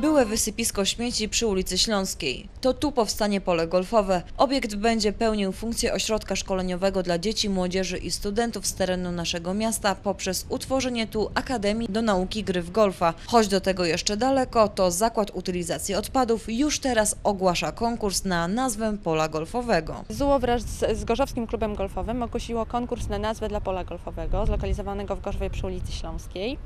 Byłe wysypisko śmieci przy ulicy Śląskiej. To tu powstanie pole golfowe. Obiekt będzie pełnił funkcję ośrodka szkoleniowego dla dzieci, młodzieży i studentów z terenu naszego miasta poprzez utworzenie tu Akademii do nauki gry w golfa. Choć do tego jeszcze daleko, to Zakład Utylizacji Odpadów już teraz ogłasza konkurs na nazwę pola golfowego. ZUO wraz z, Gorzowskim Klubem Golfowym ogłosiło konkurs na nazwę dla pola golfowego zlokalizowanego w Gorzowie przy ulicy Śląskiej.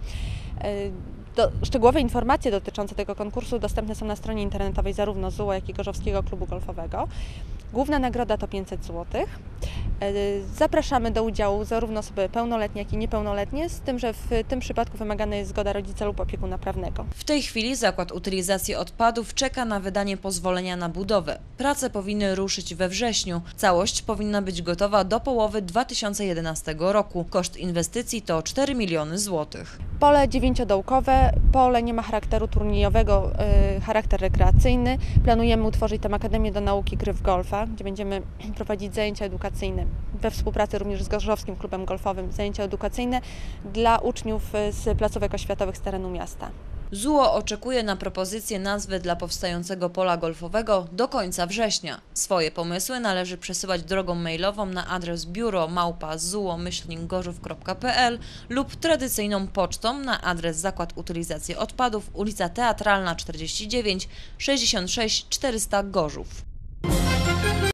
E, Do, szczegółowe informacje dotyczące tego konkursu dostępne są na stronie internetowej zarówno ZUO, jak i Gorzowskiego Klubu Golfowego. Główna nagroda to 500 zł. E, Zapraszamy do udziału zarówno osoby pełnoletnie, jak i niepełnoletnie, z tym, że w tym przypadku wymagana jest zgoda rodzica lub opiekuna prawnego. W tej chwili Zakład Utylizacji Odpadów czeka na wydanie pozwolenia na budowę. Prace powinny ruszyć we wrześniu. Całość powinna być gotowa do połowy 2011 roku. Koszt inwestycji to 4 miliony złotych. Pole dziewięciodołkowe, pole nie ma charakteru turniejowego, y, charakter rekreacyjny. Planujemy utworzyć tam Akademię do Nauki Gry w Golfa, gdzie będziemy prowadzić zajęcia edukacyjne we współpracy również z Gorzowskim Klubem Golfowym, zajęcia edukacyjne dla uczniów y, z placówek oświatowych z terenu miasta. ZUO oczekuje na propozycję nazwy dla powstającego pola golfowego do końca września. Swoje pomysły należy przesyłać drogą mailową na adres biuro małpa lub tradycyjną pocztą na adres Zakład Utylizacji Odpadów, ulica Teatralna 49 66 400 Gorzów.